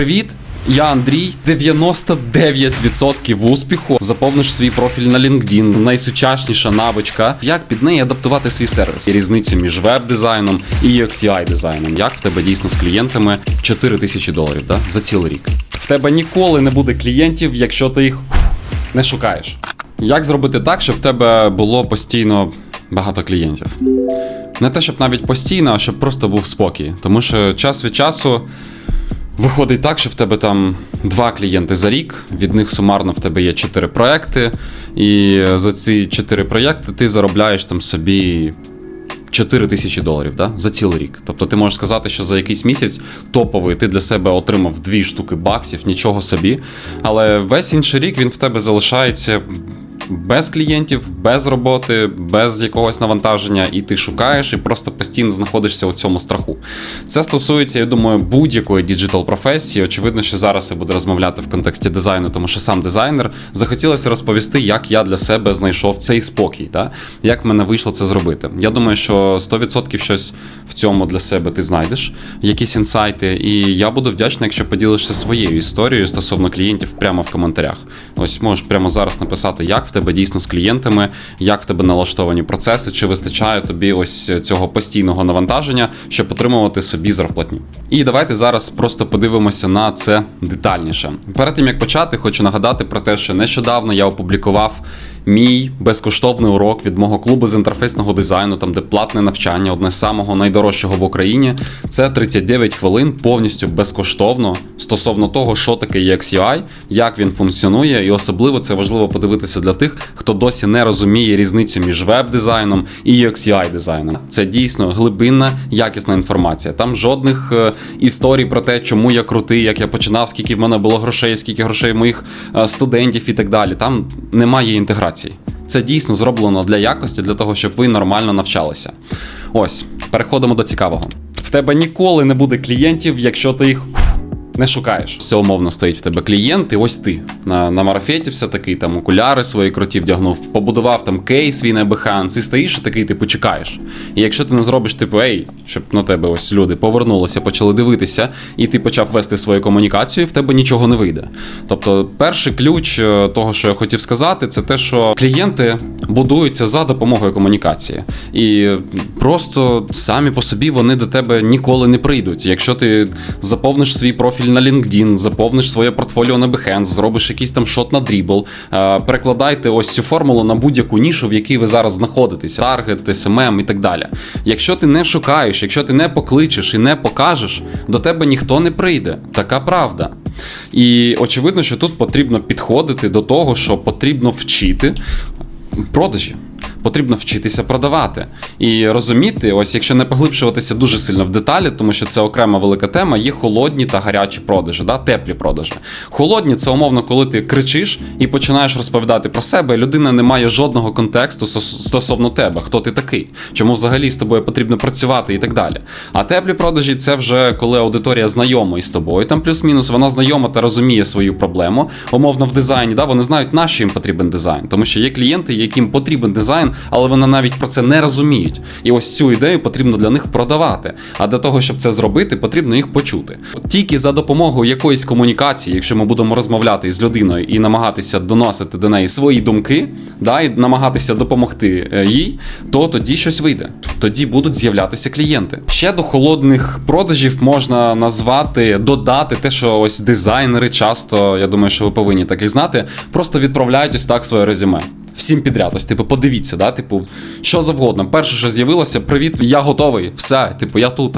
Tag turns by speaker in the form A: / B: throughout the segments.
A: Привіт! Я Андрій. 99% успіху. Заповниш свій профіль на LinkedIn. Найсучасніша навичка. Як під неї адаптувати свій сервіс? І різницю між веб-дизайном і UX-UI дизайном. Як в тебе дійсно з клієнтами 4 тисячі доларів да? за цілий рік. В тебе ніколи не буде клієнтів, якщо ти їх не шукаєш. Як зробити так, щоб в тебе було постійно багато клієнтів? Не те, щоб навіть постійно, а щоб просто був спокій. Тому що час від часу виходить так, що в тебе там два клієнти за рік, від них сумарно в тебе є чотири проекти, і за ці чотири проекти ти заробляєш там собі 4 тисячі доларів да? за цілий рік. Тобто ти можеш сказати, що за якийсь місяць топовий ти для себе отримав дві штуки баксів, нічого собі. Але весь інший рік він в тебе залишається без клієнтів, без роботи, без якогось навантаження, і ти шукаєш і просто постійно знаходишся у цьому страху. Це стосується, я думаю, будь-якої діджитал професії. Очевидно, що зараз я буду розмовляти в контексті дизайну, тому що сам дизайнер захотілося розповісти, як я для себе знайшов цей спокій, та? як в мене вийшло це зробити. Я думаю, що 100% щось в цьому для себе ти знайдеш, якісь інсайти, і я буду вдячний, якщо поділишся своєю історією стосовно клієнтів прямо в коментарях. Ось можеш прямо зараз написати, як в тебе дійсно з клієнтами, як в тебе налаштовані процеси, чи вистачає тобі ось цього постійного навантаження, щоб отримувати собі зарплатню. І давайте зараз просто подивимося на це детальніше. Перед тим як почати, хочу нагадати про те, що нещодавно я опублікував. Мій безкоштовний урок від мого клубу з інтерфейсного дизайну, там де платне навчання, одне з самого найдорожчого в Україні. Це 39 хвилин повністю безкоштовно стосовно того, що таке UX-UI, як він функціонує, і особливо це важливо подивитися для тих, хто досі не розуміє різницю між веб-дизайном і UX-UI дизайном. Це дійсно глибинна, якісна інформація. Там жодних е, історій про те, чому я крутий, як я починав, скільки в мене було грошей, скільки грошей моїх е, студентів і так далі. Там немає інтеграції. Це дійсно зроблено для якості, для того, щоб ви нормально навчалися. Ось, переходимо до цікавого. В тебе ніколи не буде клієнтів, якщо ти їх не шукаєш. Все умовно стоїть в тебе клієнт, і ось ти на, на марафеті все такий, там окуляри свої круті вдягнув, побудував там кейс свій на Behance, і стоїш і такий, типу, чекаєш. І якщо ти не зробиш, типу, ей, щоб на тебе ось люди повернулися, почали дивитися, і ти почав вести свою комунікацію, в тебе нічого не вийде. Тобто, перший ключ е, того, що я хотів сказати, це те, що клієнти будуються за допомогою комунікації. І просто самі по собі вони до тебе ніколи не прийдуть. Якщо ти заповниш свій профіль на LinkedIn, заповниш своє портфоліо на Behance, зробиш якийсь там шот на Dribble, е, перекладайте ось цю формулу на будь-яку нішу, в якій ви зараз знаходитеся, таргет, SMM і так далі. Якщо ти не шукаєш, якщо ти не покличеш і не покажеш, до тебе ніхто не прийде. Така правда. І очевидно, що тут потрібно підходити до того, що потрібно вчити продажі. Потрібно вчитися продавати і розуміти, ось якщо не поглибшуватися дуже сильно в деталі, тому що це окрема велика тема, є холодні та гарячі продажі, да? теплі продажі. Холодні це умовно, коли ти кричиш і починаєш розповідати про себе, людина не має жодного контексту стосовно тебе, хто ти такий, чому взагалі з тобою потрібно працювати і так далі. А теплі продажі це вже коли аудиторія знайома із тобою, там плюс-мінус вона знайома та розуміє свою проблему. Умовно в дизайні, да? вони знають, на що їм потрібен дизайн, тому що є клієнти, яким потрібен дизайн, але вони навіть про це не розуміють. І ось цю ідею потрібно для них продавати. А для того, щоб це зробити, потрібно їх почути. Тільки за допомогою якоїсь комунікації, якщо ми будемо розмовляти із людиною і намагатися доносити до неї свої думки, да, і намагатися допомогти е, їй, то тоді щось вийде. Тоді будуть з'являтися клієнти. Ще до холодних продажів можна назвати, додати те, що ось дизайнери часто, я думаю, що ви повинні таких знати, просто відправляють ось так своє резюме. Всім підряд, ось типу, подивіться, да, типу, що завгодно. Перше, що з'явилося, привіт, я готовий, все, типу, я тут.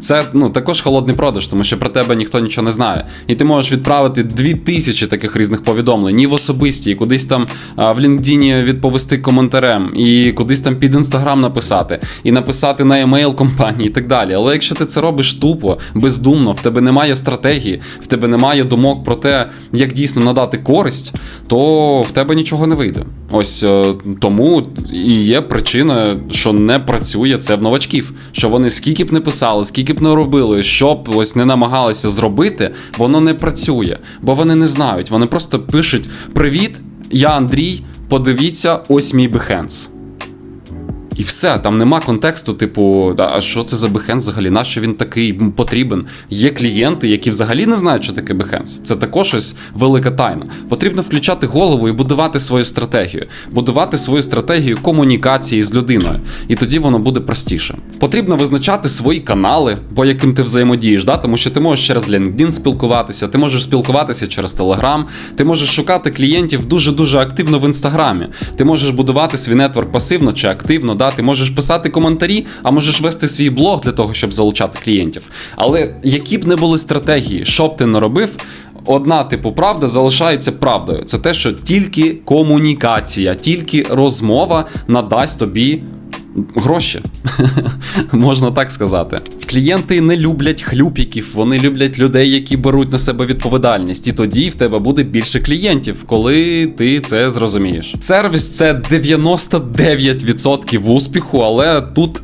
A: Це ну також холодний продаж, тому що про тебе ніхто нічого не знає. І ти можеш відправити дві тисячі таких різних повідомлень, і в особисті, і кудись там а, в LinkedIn відповісти коментарем, і кудись там під інстаграм написати, і написати на емейл компанії, і так далі. Але якщо ти це робиш тупо, бездумно, в тебе немає стратегії, в тебе немає думок про те, як дійсно надати користь, то в тебе нічого не вийде. Ось е, тому і є причина, що не працює це в новачків. Що вони скільки б не писали, скільки б не робили, що б ось не намагалися зробити, воно не працює, бо вони не знають. Вони просто пишуть: Привіт, я Андрій. Подивіться, ось мій Behance. І все, там нема контексту, типу, а що це за Behance взагалі? Нащо він такий потрібен? Є клієнти, які взагалі не знають, що таке Behance. Це також ось велика тайна. Потрібно включати голову і будувати свою стратегію, будувати свою стратегію комунікації з людиною. І тоді воно буде простіше. Потрібно визначати свої канали, по яким ти взаємодієш, да? тому що ти можеш через LinkedIn спілкуватися, ти можеш спілкуватися через Telegram, ти можеш шукати клієнтів дуже дуже активно в інстаграмі. Ти можеш будувати свій нетворк пасивно чи активно. Да? Ти можеш писати коментарі, а можеш вести свій блог для того, щоб залучати клієнтів. Але які б не були стратегії, що б ти не робив. Одна типу правда залишається правдою. Це те, що тільки комунікація, тільки розмова надасть тобі гроші. Можна так сказати. Клієнти не люблять хлюпіків, вони люблять людей, які беруть на себе відповідальність. І тоді в тебе буде більше клієнтів, коли ти це зрозумієш. Сервіс це 99% успіху, але тут е,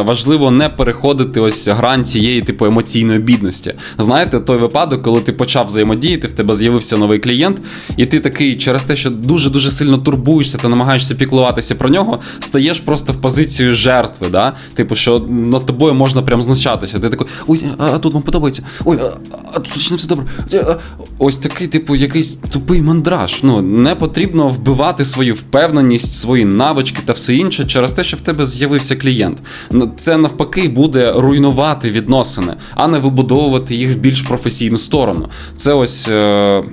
A: важливо не переходити ось грань цієї типу емоційної бідності. Знаєте, той випадок, коли ти почав взаємодіяти, в тебе з'явився новий клієнт, і ти такий через те, що дуже дуже сильно турбуєшся та намагаєшся піклуватися про нього, стаєш просто в позицію жертви. Да? Типу, що над тобою можна прям знущатися. Ти такий, ой, а, тут вам подобається. Ой, а, а тут точно все добре. А, а». Ось такий, типу, якийсь тупий мандраж. Ну, не потрібно вбивати свою впевненість, свої навички та все інше через те, що в тебе з'явився клієнт. Ну, Це навпаки буде руйнувати відносини, а не вибудовувати їх в більш професійну сторону. Це ось. Е-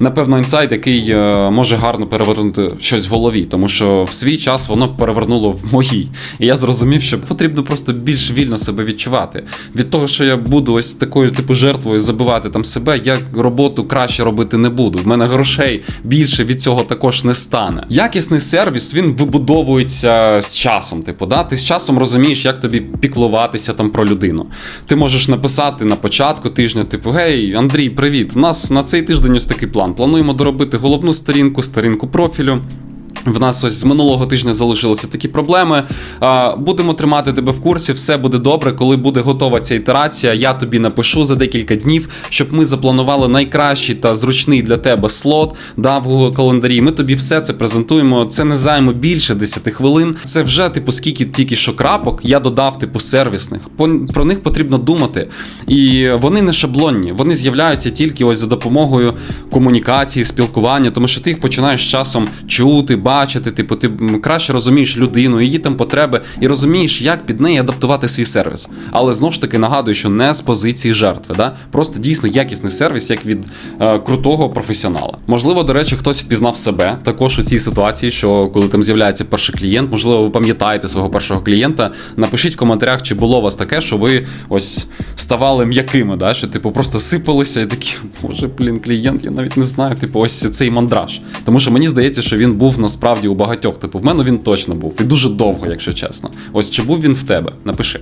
A: Напевно, інсайт, який е, може гарно перевернути щось в голові, тому що в свій час воно перевернуло в моїй. І я зрозумів, що потрібно просто більш вільно себе відчувати. Від того, що я буду ось такою типу жертвою забивати там себе, я роботу краще робити не буду. В мене грошей більше від цього також не стане. Якісний сервіс він вибудовується з часом. Типу, да? ти з часом розумієш, як тобі піклуватися там про людину. Ти можеш написати на початку тижня, типу, гей, Андрій, привіт! У нас на цей тиждень ось такий план. Плануємо доробити головну сторінку, сторінку профілю. В нас ось з минулого тижня залишилися такі проблеми. Будемо тримати тебе в курсі, все буде добре. Коли буде готова ця ітерація, я тобі напишу за декілька днів, щоб ми запланували найкращий та зручний для тебе слот да, в Google календарі. Ми тобі все це презентуємо. Це не займе більше 10 хвилин. Це вже типу скільки тільки що крапок. Я додав типу сервісних. Про них потрібно думати. І вони не шаблонні. Вони з'являються тільки ось за допомогою комунікації, спілкування, тому що ти їх починаєш часом чути, бачити. Типу, ти краще розумієш людину, її там потреби, і розумієш, як під неї адаптувати свій сервіс. Але знову ж таки нагадую, що не з позиції жертви, да? просто дійсно якісний сервіс, як від е, крутого професіонала. Можливо, до речі, хтось впізнав себе також у цій ситуації, що коли там з'являється перший клієнт, можливо, ви пам'ятаєте свого першого клієнта. Напишіть в коментарях, чи було у вас таке, що ви ось ставали м'якими, да? що типу просто сипалися і такі, боже, блін, клієнт, я навіть не знаю. Типу, ось цей мандраж. Тому що мені здається, що він був насправді у багатьох. Типу, в мене він точно був. І дуже довго, якщо чесно. Ось чи був він в тебе? Напиши.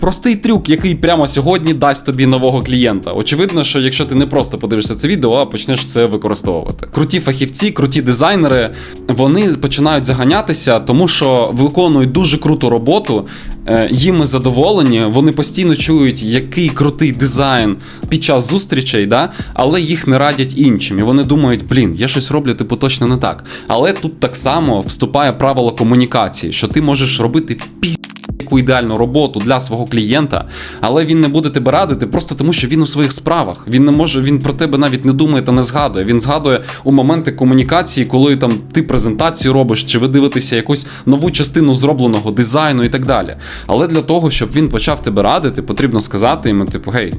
A: Простий трюк, який прямо сьогодні дасть тобі нового клієнта. Очевидно, що якщо ти не просто подивишся це відео, а почнеш це використовувати. Круті фахівці, круті дизайнери, вони починають заганятися, тому що виконують дуже круту роботу. е, Їм задоволені, вони постійно чують, який крутий дизайн під час зустрічей, да? але їх не радять іншим. І вони думають, блін, я щось роблю, типу, точно не так. Але тут так само вступає правило комунікації, що ти можеш робити пі яку ідеальну роботу для свого клієнта, але він не буде тебе радити просто тому, що він у своїх справах. Він не може, він про тебе навіть не думає та не згадує. Він згадує у моменти комунікації, коли там ти презентацію робиш, чи ви дивитеся якусь нову частину зробленого дизайну і так далі. Але для того, щоб він почав тебе радити, потрібно сказати йому, типу, гей.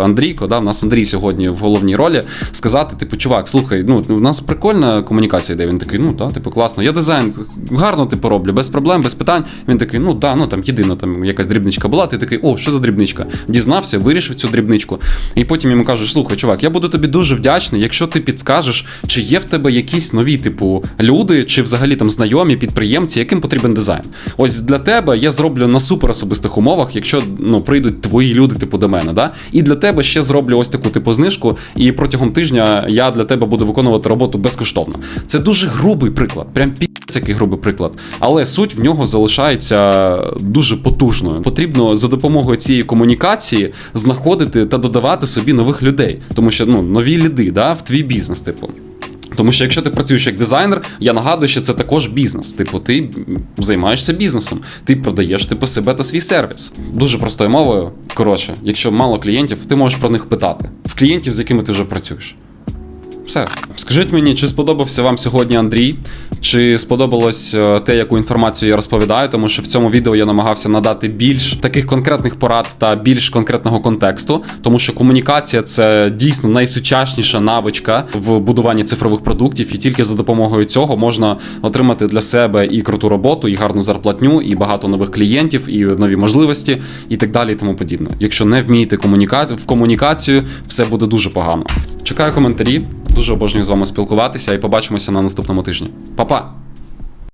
A: Андрійко, да, в нас Андрій сьогодні в головній ролі, сказати, типу, чувак, слухай, ну в нас прикольна комунікація йде. Він такий, ну да, типу, класно. Я дизайн гарно типу роблю, без проблем, без питань. Він такий, ну да, ну там єдина там якась дрібничка була. Ти такий, о, що за дрібничка? Дізнався, вирішив цю дрібничку. І потім йому кажеш, слухай, чувак, я буду тобі дуже вдячний, якщо ти підскажеш, чи є в тебе якісь нові, типу, люди, чи взагалі там знайомі підприємці, яким потрібен дизайн. Ось для тебе я зроблю на супер особистих умовах, якщо ну прийдуть твої люди, типу, до мене, да? І для тебе ще зроблю ось таку типу знижку, і протягом тижня я для тебе буду виконувати роботу безкоштовно. Це дуже грубий приклад, прям який грубий приклад, але суть в нього залишається дуже потужною. Потрібно за допомогою цієї комунікації знаходити та додавати собі нових людей, тому що ну нові ліди, да, в твій бізнес, типу. Тому що якщо ти працюєш як дизайнер, я нагадую, що це також бізнес. Типу, ти займаєшся бізнесом, ти продаєш типу себе та свій сервіс. Дуже простою мовою. Коротше, якщо мало клієнтів, ти можеш про них питати в клієнтів, з якими ти вже працюєш. Все. Скажіть мені, чи сподобався вам сьогодні Андрій? Чи сподобалось е, те, яку інформацію я розповідаю? Тому що в цьому відео я намагався надати більш таких конкретних порад та більш конкретного контексту, тому що комунікація це дійсно найсучасніша навичка в будуванні цифрових продуктів, і тільки за допомогою цього можна отримати для себе і круту роботу, і гарну зарплатню, і багато нових клієнтів, і нові можливості, і так далі, і тому подібне. Якщо не вмієте комунікацію в комунікацію, все буде дуже погано. Чекаю коментарі. Дуже обожнюю з вами спілкуватися і побачимося на наступному тижні. Па-па!